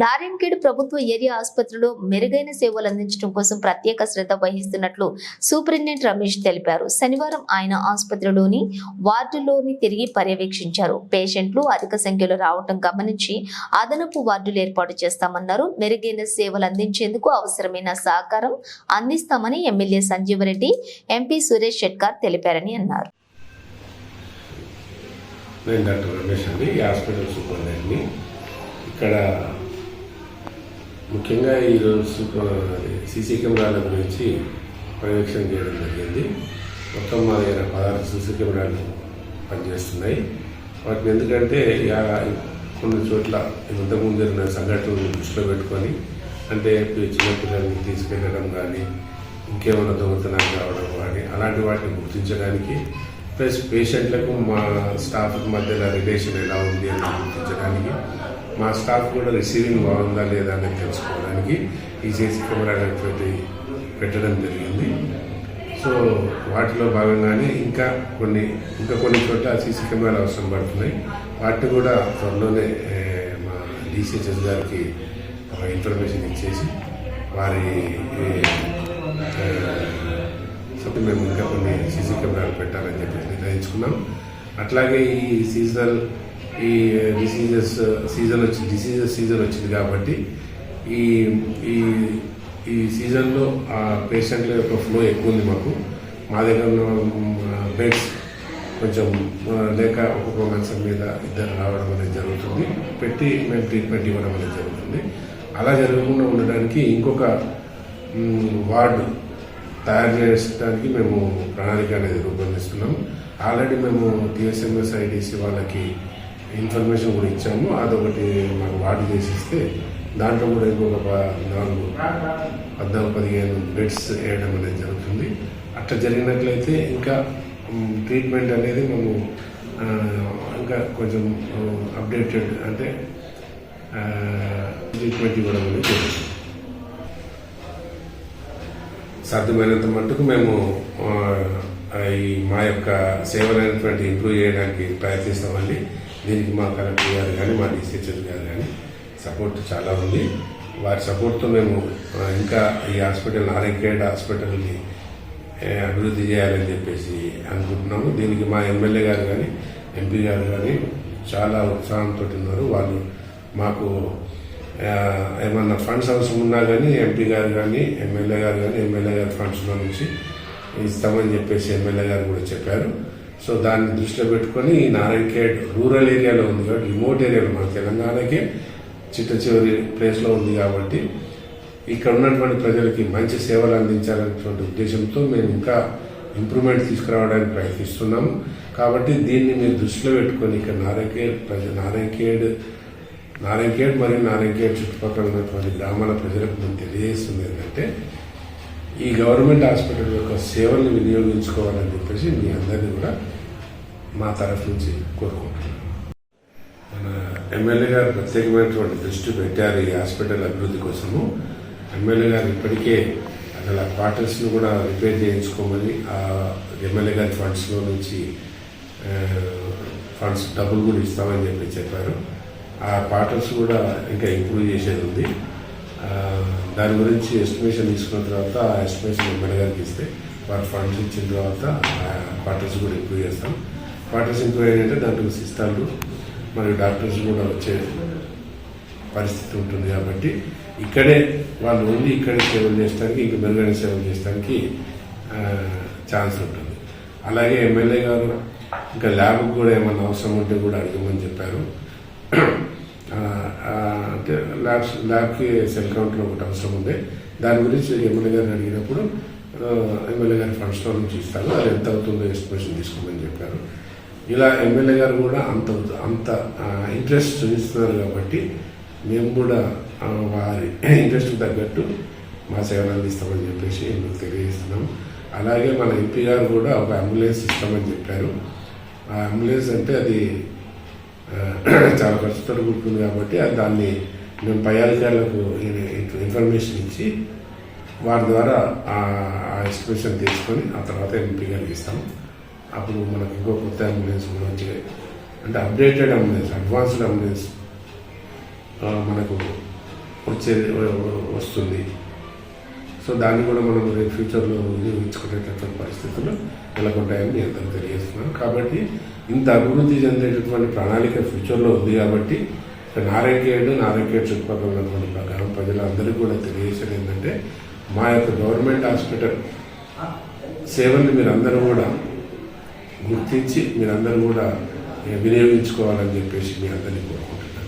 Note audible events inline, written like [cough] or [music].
నారాయణఖేడ్ ప్రభుత్వ ఏరియా ఆసుపత్రిలో మెరుగైన సేవలు అందించడం కోసం ప్రత్యేక శ్రద్ధ వహిస్తున్నట్లు సూపరింటెండెంట్ రమేష్ తెలిపారు. శనివారం ఆయన ఆసుపత్రిలోని వార్డులోని తిరిగి పర్యవేక్షించారు. పేషెంట్లు అధిక సంఖ్యలో రావడం గమనించి అదనపు వార్డులు ఏర్పాటు చేస్తామన్నారు. మెరుగైన సేవలు అందించేందుకు అవసరమైన సహకారం అందిస్తామని ఎమ్మెల్యే సంజీవరెడ్డి ఎంపీ సురేష్ షెట్కార్ తెలిపారని అన్నారు. నేను డాక్టర్ రమేష్ అండి హాస్పిటల్ సూపరింటెండెంట్ని. ఇక్కడ ముఖ్యంగా ఈరోజు సీసీ కెమెరాల గురించి పర్యవేక్షణ చేయడం జరిగింది. మొత్తం మా దగ్గర పదహారు సీసీ కెమెరాలు పనిచేస్తున్నాయి. వాటిని ఎందుకంటే కొన్ని చోట్ల ఇంతకుముందు జరిగిన సంఘటనలు దృష్టిలో పెట్టుకొని అంటే చిన్నపిల్లల్ని తీసుకెళ్ళడం కానీ ఇంకేమైనా దొంగతనాలు కావడం కానీ అలాంటి వాటిని గుర్తించడానికి ప్లస్ పేషెంట్లకు మా స్టాఫ్ మధ్యలో రిలేషన్ ఎలా ఉంది అని గుర్తించడానికి మా స్టాఫ్ కూడా రిసీవింగ్ బాగుందా లేదా అని తెలుసుకోవడానికి ఈ సీసీ కెమెరా అనేటువంటి పెట్టడం జరిగింది. సో వాటిలో భాగంగానే ఇంకా కొన్ని ఇంకా కొన్ని చోట్ల సీసీ కెమెరాలు అవసరం పడుతున్నాయి. వాటిని కూడా త్వరలోనే మా డిసిహెచ్ఎస్ గారికి ఇన్ఫర్మేషన్ ఇచ్చేసి వారి ఏ, మేము ఇంకా కొన్ని సీసీ కెమెరాలు పెట్టాలని చెప్పి నిర్ణయించుకున్నాం. అట్లాగే ఈ సీజనల్ ఈ eh, డిసీజెస్ సీజన్ eh, వచ్చి డిసీజెస్ సీజన్ వచ్చింది కాబట్టి ఈ ఈ ఈ సీజన్లో ఆ పేషెంట్ల యొక్క ఫ్లో ఎక్కువ ఉంది మాకు. మా దగ్గర ఉన్న బెడ్స్ కొంచెం లేక ఒక్కొక్క మనిషి మీద ఇద్దరు రావడం అనేది జరుగుతుంది. పెట్టి మేము ట్రీట్మెంట్ ఇవ్వడం అనేది జరుగుతుంది. అలా జరగకుండా ఉండడానికి ఇంకొక వార్డు తయారు చేయడానికి మేము ప్రణాళిక అనేది రూపొందిస్తున్నాం. ఆల్రెడీ మేము టీఎస్ఎంఎస్ ఐడిసి వాళ్ళకి ఇన్ఫర్మేషన్ కూడా ఇచ్చాము. అదొకటి మాకు వాటి చేసిస్తే దాంట్లో కూడా ఇంకొక ప- నాలుగు పద్నాలుగు పదిహేను బెడ్స్ వేయడం అనేది జరుగుతుంది. అట్లా జరిగినట్లయితే ఇంకా ట్రీట్మెంట్ అనేది మేము ఇంకా కొంచెం అప్డేటెడ్ అంటే ట్రీట్మెంట్ ఇవ్వడం అనేది జరుగుతుంది. సాధ్యమైనంత మట్టుకు మేము ఈ మా యొక్క సేవలైనటువంటి ఇంప్రూవ్ చేయడానికి ప్రయత్నిస్తామండి. దీనికి మా కలెక్టర్ గారు కానీ మా డిసిహెచ్ఎస్ గారు కానీ సపోర్ట్ చాలా ఉంది. వారి సపోర్ట్తో మేము ఇంకా ఈ హాస్పిటల్ ఆరోగ్యడ్ హాస్పిటల్ని అభివృద్ధి చేయాలని చెప్పేసి అనుకుంటున్నాము. దీనికి మా ఎమ్మెల్యే గారు కానీ ఎంపీ గారు కానీ చాలా ఉత్సాహంతో ఉన్నారు. వాళ్ళు మాకు ఏమన్నా ఫండ్స్ అవసరం ఉన్నా కానీ ఎంపీ గారు కానీ ఎమ్మెల్యే గారు కానీ ఎమ్మెల్యే గారి ఫండ్స్లో నుంచి ఇస్తామని చెప్పేసి ఎమ్మెల్యే గారు కూడా చెప్పారు. సో దాన్ని దృష్టిలో పెట్టుకొని ఈ నారాయణఖేడ్ రూరల్ ఏరియాలో ఉంది కాబట్టి రిమోట్ ఏరియాలో మన తెలంగాణకే చిట్ట చివరి ప్లేస్లో ఉంది కాబట్టి ఇక్కడ ఉన్నటువంటి ప్రజలకి మంచి సేవలు అందించాలనేటువంటి ఉద్దేశంతో మేము ఇంకా ఇంప్రూవ్మెంట్ తీసుకురావడానికి ప్రయత్నిస్తున్నాము కాబట్టి దీన్ని మీరు దృష్టిలో పెట్టుకొని ఇక్కడ నారాయణఖేడ్ ప్రజ నారాయణఖేడ్ నారాయణఖేడ్ మరియు నారాయణఖేడ్ చుట్టుపక్కల ఉన్నటువంటి గ్రామాల ప్రజలకు మేము తెలియజేస్తుంది ఏంటంటే ఈ గవర్నమెంట్ హాస్పిటల్ యొక్క సేవలను వినియోగించుకోవాలని చెప్పేసి మీ అందరినీ కూడా మా తరఫు నుంచి కోరుకుంటున్నాను. మన ఎమ్మెల్యే గారు ప్రత్యేకమైనటువంటి దృష్టి పెట్టారు ఈ హాస్పిటల్ అభివృద్ధి కోసము. ఎమ్మెల్యే గారు ఇప్పటికే అసలు ఆ క్వార్టర్స్ను కూడా రిపేర్ చేయించుకోమని ఆ ఎమ్మెల్యే గారి ఫండ్స్లో నుంచి ఫండ్స్ డబ్బులు కూడా ఇస్తామని చెప్పి చెప్పారు. ఆ క్వార్టర్స్ కూడా ఇంకా ఇంప్రూవ్ చేసేది ఉంది. దాని గురించి ఎస్టిమేషన్ తీసుకున్న తర్వాత ఆ ఎస్టిమేషన్ ఎమ్మెల్యే గారికి ఇస్తే వారు ఫండ్స్ ఇచ్చిన తర్వాత క్వార్టర్స్ కూడా ఇంప్రూవ్ చేస్తాం. క్వార్టర్స్ ఇంప్రూవ్ అయ్యాయంటే దాంట్లో సిస్టాలు మరియు డాక్టర్స్ కూడా వచ్చే పరిస్థితి ఉంటుంది కాబట్టి ఇక్కడే వాళ్ళు ఓన్లీ ఇక్కడే సేవలు చేయడానికి ఇంకా మెరుగైన సేవలు చేయడానికి ఛాన్స్ ఉంటుంది. అలాగే ఎమ్మెల్యే గారు ఇంకా ల్యాబ్ కూడా ఏమన్నా అవసరం ఉంటే కూడా అడగమని చెప్పారు. అంటే ల్యాబ్స్ ల్యాబ్కి సెల్ కౌంటర్ ఒకటి అవసరం ఉంది. దాని గురించి ఎమ్మెల్యే గారిని అడిగినప్పుడు ఎమ్మెల్యే గారి ఫండ్స్లో నుంచి ఇస్తారు. అది ఎంత అవుతుందో ఎస్టిమేషన్ తీసుకోమని చెప్పారు. ఇలా ఎమ్మెల్యే గారు కూడా అంత అంత ఇంట్రెస్ట్ చూపిస్తున్నారు కాబట్టి మేము కూడా వారి ఇంట్రెస్ట్కి తగ్గట్టు మా సేవలు అందిస్తామని చెప్పేసి మీకు తెలియజేస్తున్నాం. అలాగే మన ఎంపీ గారు కూడా ఒక అంబులెన్స్ ఇస్తామని చెప్పారు. ఆ అంబులెన్స్ అంటే అది [coughs] చాలా ఖర్చుతో కూడుకుంది కాబట్టి దాన్ని మేము పై అధికారులకు ఇన్ఫర్మేషన్ ఇచ్చి వారి ద్వారా ఆ ఎక్స్ప్రెషన్ తీసుకొని ఆ తర్వాత ఎంపీ గారికి ఇస్తాం. అప్పుడు మనకు ఇంకో కొత్త అంబులెన్స్ కూడా అంటే అప్డేటెడ్ అంబులెన్స్ అడ్వాన్స్డ్ అంబులెన్స్ మనకు వచ్చే వస్తుంది. సో దాన్ని కూడా మనం రేపు ఫ్యూచర్లో వినియోగించుకునేటటువంటి పరిస్థితులు నెలకొంటాయని నేను తెలియజేస్తున్నాను. కాబట్టి ఇంత అభివృద్ధి చెందేటటువంటి ప్రణాళిక ఫ్యూచర్లో ఉంది కాబట్టి ఇక నారాయణగేడ్ చుట్టుపక్కల ఉన్నటువంటి ప్రకారం గ్రామ ప్రజలందరికీ కూడా తెలియజేసేది ఏంటంటే మా యొక్క గవర్నమెంట్ హాస్పిటల్ సేవల్ని మీరందరూ కూడా గుర్తించి మీరందరూ కూడా వినియోగించుకోవాలని చెప్పేసి మీ అందరినీ కోరుకుంటున్నాను.